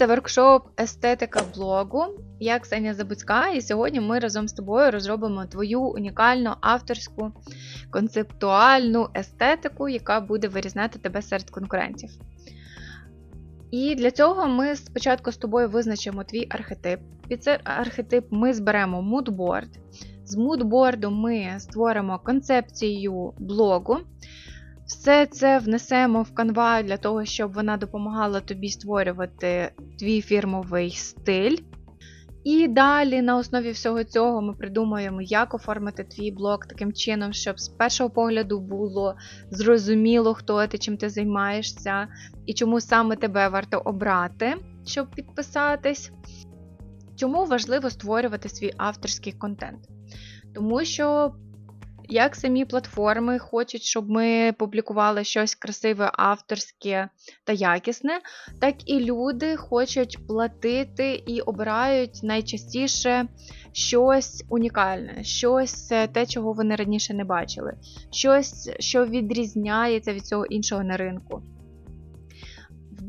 це воркшоп естетика блогу. Я Ксенія Забуцька, і сьогодні ми разом з тобою розробимо твою унікальну авторську концептуальну естетику, яка буде вирізняти тебе серед конкурентів. І для цього ми спочатку з тобою визначимо твій архетип. Під цей архетип ми зберемо мудборд. З мудборду ми створимо концепцію блогу. Все це внесемо в Canva для того, щоб вона допомагала тобі створювати твій фірмовий стиль. І далі на основі всього цього ми придумаємо, як оформити твій блог таким чином, щоб з першого погляду було зрозуміло, хто ти, чим ти займаєшся, і чому саме тебе варто обрати, щоб підписатись. Чому важливо створювати свій авторський контент? Тому що як самі платформи хочуть, щоб ми публікували щось красиве, авторське та якісне, так і люди хочуть платити і обирають найчастіше щось унікальне, щось те, чого вони раніше не бачили, щось, що відрізняється від цього іншого на ринку.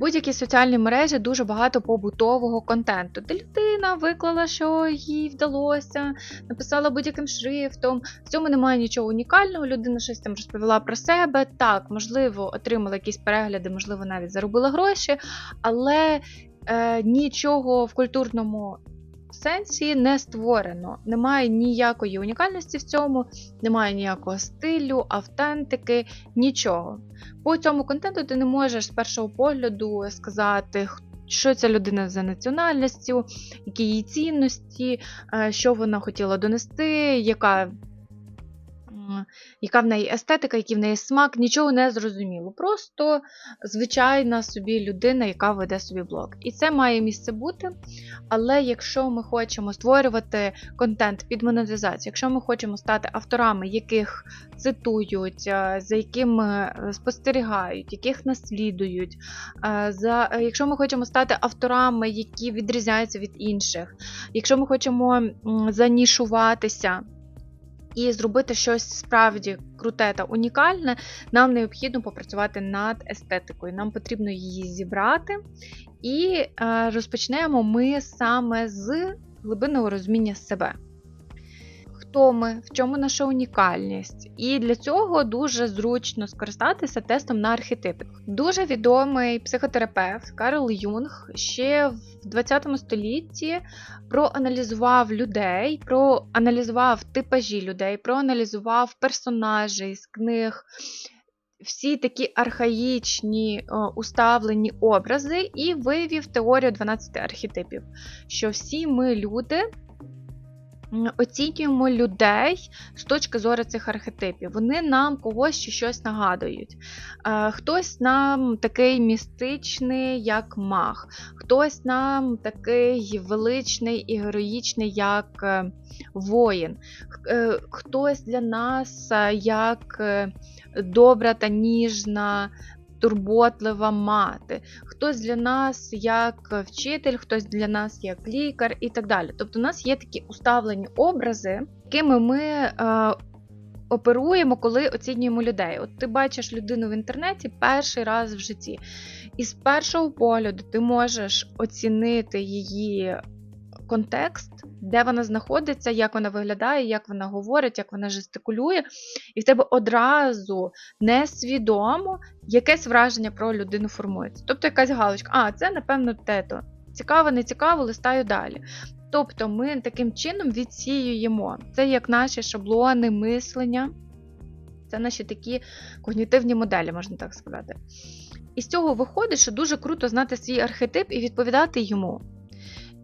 В будь-якій соціальній мережі дуже багато побутового контенту, де людина виклала, що їй вдалося, написала будь-яким шрифтом. В цьому немає нічого унікального. Людина щось там розповіла про себе. Так, можливо, отримала якісь перегляди, можливо, навіть заробила гроші, але е, нічого в культурному сенсі не створено. Немає ніякої унікальності в цьому, немає ніякого стилю, автентики, нічого. По цьому контенту ти не можеш з першого погляду сказати, що ця людина за національністю, які її цінності, е, що вона хотіла донести, яка яка в неї естетика, який в неї смак, нічого не зрозуміло. Просто звичайна собі людина, яка веде собі блог. І це має місце бути. Але якщо ми хочемо створювати контент під монетизацію, якщо ми хочемо стати авторами, яких цитують, е, за якими е, спостерігають, яких наслідують, е, за, якщо ми хочемо стати авторами, які відрізняються від інших, якщо ми хочемо занішуватися і зробити щось справді круте та унікальне, нам необхідно попрацювати над естетикою. Нам потрібно її зібрати. І е, розпочнемо ми саме з глибинного розуміння себе хто ми, в чому наша унікальність. І для цього дуже зручно скористатися тестом на архетипи. Дуже відомий психотерапевт Карл Юнг ще в 20 столітті проаналізував людей, проаналізував типажі людей, проаналізував персонажі з книг. Всі такі архаїчні уставлені образи, і вивів теорію 12 архетипів, що всі ми люди оцінюємо людей з точки зору цих архетипів. Вони нам когось чи щось нагадують. Е, хтось нам такий містичний, як маг, хтось нам такий величний і героїчний, як е, воїн, е, хтось для нас як добра та ніжна турботлива мати, хтось для нас як вчитель, хтось для нас як лікар і так далі. Тобто, у нас є такі уставлені образи, якими ми. Е, Оперуємо, коли оцінюємо людей. От ти бачиш людину в інтернеті перший раз в житті. І з першого погляду ти можеш оцінити її контекст, де вона знаходиться, як вона виглядає, як вона говорить, як вона жестикулює, і в тебе одразу несвідомо якесь враження про людину формується. Тобто якась галочка, а, це, напевно, тето. Цікаво, не цікаво, листаю далі. Тобто ми таким чином відсіюємо. Це як наші шаблони мислення, це наші такі когнітивні моделі, можна так сказати. І з цього виходить, що дуже круто знати свій архетип і відповідати йому.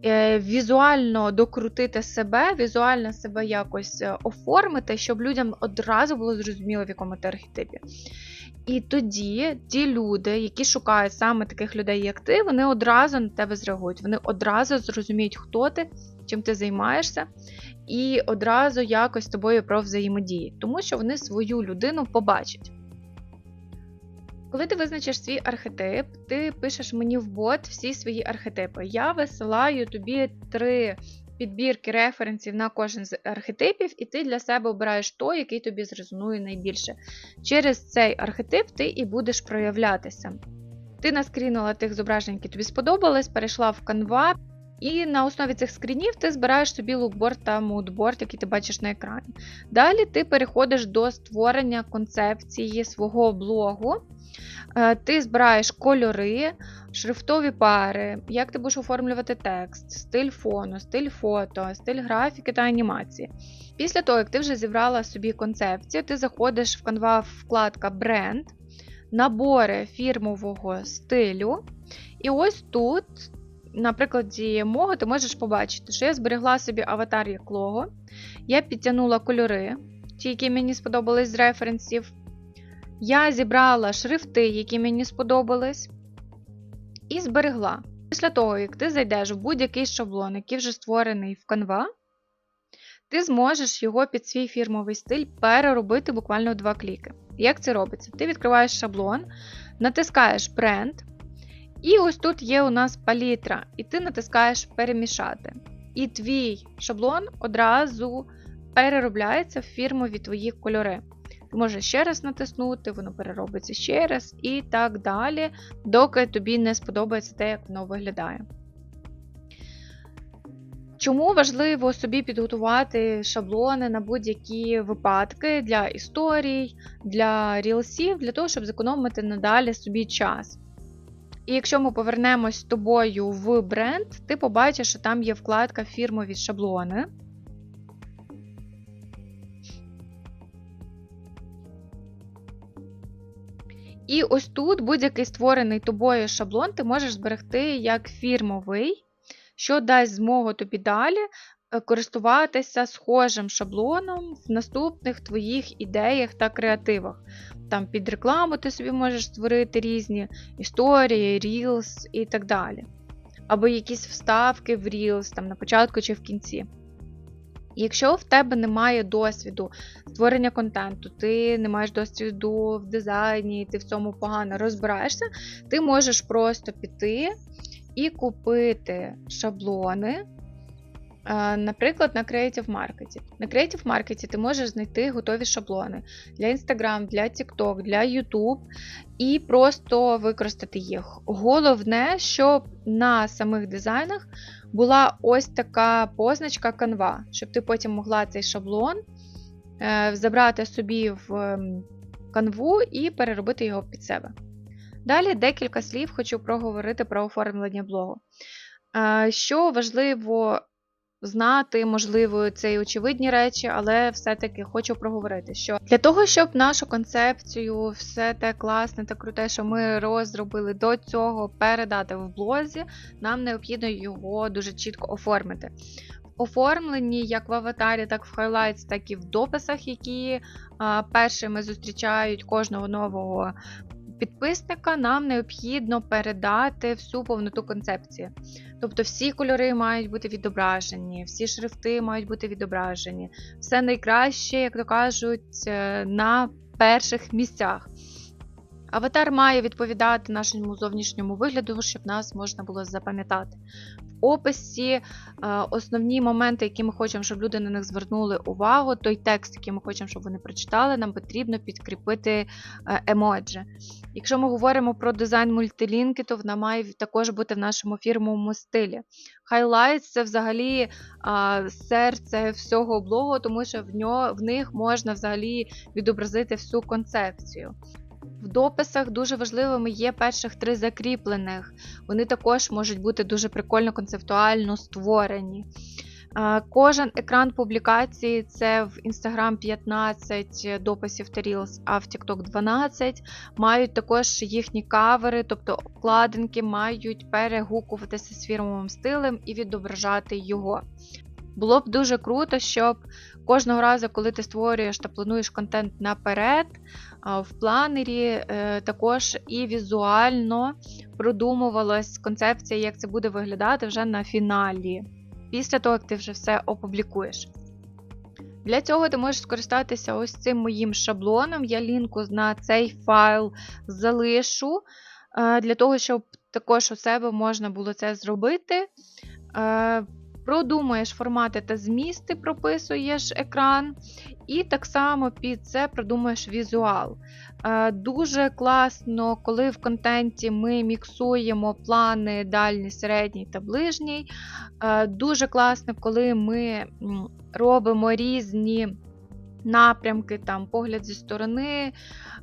Е, візуально докрутити себе, візуально себе якось е, оформити, щоб людям одразу було зрозуміло, в якому ти архетипі. І тоді ті люди, які шукають саме таких людей, як ти, вони одразу на тебе зреагують. Вони одразу зрозуміють, хто ти, чим ти займаєшся, і одразу якось з тобою про взаємодії, тому що вони свою людину побачать. Коли ти визначиш свій архетип, ти пишеш мені в бот всі свої архетипи. Я висилаю тобі три підбірки референсів на кожен з архетипів, і ти для себе обираєш той, який тобі зрезонує найбільше. Через цей архетип ти і будеш проявлятися. Ти наскрінила тих зображень, які тобі сподобались, перейшла в Canva, і на основі цих скрінів ти збираєш собі лукборд та мудборд, який ти бачиш на екрані. Далі ти переходиш до створення концепції свого блогу. Е, Ти збираєш кольори, шрифтові пари, як ти будеш оформлювати текст, стиль фону, стиль фото, стиль графіки та анімації. Після того, як ти вже зібрала собі концепцію, ти заходиш в Canva вкладка бренд, набори фірмового стилю. І ось тут, на прикладі мого, ти можеш побачити, що я зберегла собі аватар як лого. Я підтягнула кольори, ті, які мені сподобались з референсів. Я зібрала шрифти, які мені сподобались, і зберегла. Після того, як ти зайдеш в будь-який шаблон, який вже створений в Canva, ти зможеш його під свій фірмовий стиль переробити буквально в два кліки. Як це робиться? Ти відкриваєш шаблон, натискаєш бренд, і ось тут є у нас палітра, і ти натискаєш перемішати. І твій шаблон одразу переробляється в фірмові твої кольори. Ти можеш ще раз натиснути, воно переробиться ще раз, і так далі, доки тобі не сподобається те, як воно виглядає. Чому важливо собі підготувати шаблони на будь-які випадки для історій, для рілсів, для того, щоб зекономити надалі собі час. І якщо ми повернемось з тобою в бренд, ти побачиш, що там є вкладка фірмові шаблони. І ось тут будь-який створений тобою шаблон ти можеш зберегти як фірмовий, що дасть змогу тобі далі е, користуватися схожим шаблоном в наступних твоїх ідеях та креативах. Там під рекламу ти собі можеш створити різні історії, Reels і так далі. Або якісь вставки в Reels, там на початку чи в кінці. Якщо в тебе немає досвіду створення контенту, ти не маєш досвіду в дизайні, ти в цьому погано розбираєшся, ти можеш просто піти і купити шаблони, наприклад, на Creative Market. На Creative Market ти можеш знайти готові шаблони для Instagram, для TikTok, для YouTube і просто використати їх. Головне, щоб на самих дизайнах була ось така позначка Canva, щоб ти потім могла цей шаблон е, забрати собі в канву і переробити його під себе. Далі декілька слів хочу проговорити про оформлення блогу. Е, що важливо знати, можливо, це і очевидні речі, але все-таки хочу проговорити, що для того, щоб нашу концепцію, все те класне та круте, що ми розробили до цього, передати в блозі, нам необхідно його дуже чітко оформити. В оформленні як в аватарі, так в highlights, так і в дописах, які першими зустрічають кожного нового підписника, нам необхідно передати всю повноту концепції. Тобто всі кольори мають бути відображені, всі шрифти мають бути відображені. Все найкраще, як то кажуть, е, на перших місцях. Аватар має відповідати нашому зовнішньому вигляду, щоб нас можна було запам'ятати. Описі е, основні моменти, які ми хочемо, щоб люди на них звернули увагу, той текст, який ми хочемо, щоб вони прочитали, нам потрібно підкріпити е, емоджі. Якщо ми говоримо про дизайн мультилінки, то вона має також бути в нашому фірмовому стилі. Highlights – це взагалі а, серце всього блогу, тому що в них можна взагалі відобразити всю концепцію. В дописах дуже важливими є перших три закріплених. Вони також можуть бути дуже прикольно концептуально створені. Кожен екран публікації це в Instagram 15 дописів та Reels, а в TikTok 12. Мають також їхні кавери, тобто обкладинки мають перегукуватися з фірмовим стилем і відображати його. Було б дуже круто, щоб кожного разу, коли ти створюєш та плануєш контент наперед, в планері е, також і візуально продумувалась концепція, як це буде виглядати вже на фіналі після того, як ти вже все опублікуєш. Для цього ти можеш скористатися ось цим моїм шаблоном. Я лінку на цей файл залишу, е, для того, щоб також у себе можна було це зробити. Продумаєш формати та змісти, прописуєш екран, і так само під це продумаєш візуал. Е, Дуже класно, коли в контенті ми міксуємо плани дальній, середній та ближній. Е, Дуже класно, коли ми робимо різні напрямки, там погляд зі сторони,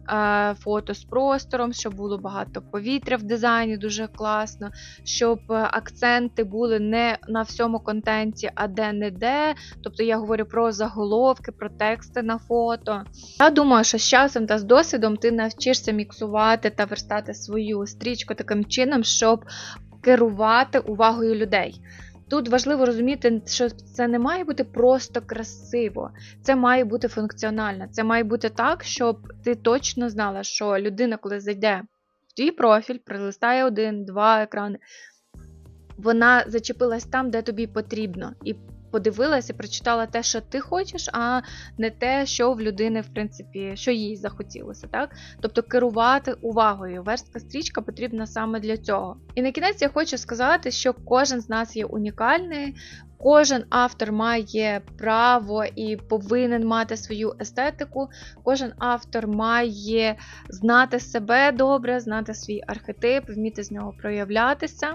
е, фото з простором, щоб було багато повітря в дизайні, дуже класно, щоб е, акценти були не на всьому контенті, а де-не-де. Тобто я говорю про заголовки, про тексти на фото. Я думаю, що з часом та з досвідом ти навчишся міксувати та верстати свою стрічку таким чином, щоб керувати увагою людей. Тут важливо розуміти, що це не має бути просто красиво, це має бути функціонально. Це має бути так, щоб ти точно знала, що людина, коли зайде в твій профіль, прилистає один, два екрани, вона зачепилась там, де тобі потрібно, і подивилась і прочитала те, що ти хочеш, а не те, що в людини, в принципі, що їй захотілося. Так? Тобто керувати увагою. Верстка стрічка потрібна саме для цього. І на кінець я хочу сказати, що кожен з нас є унікальний. Кожен автор має право і повинен мати свою естетику. Кожен автор має знати себе добре, знати свій архетип, вміти з нього проявлятися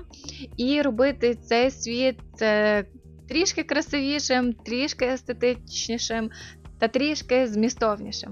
і робити цей світ е, трішки красивішим, трішки естетичнішим та трішки змістовнішим.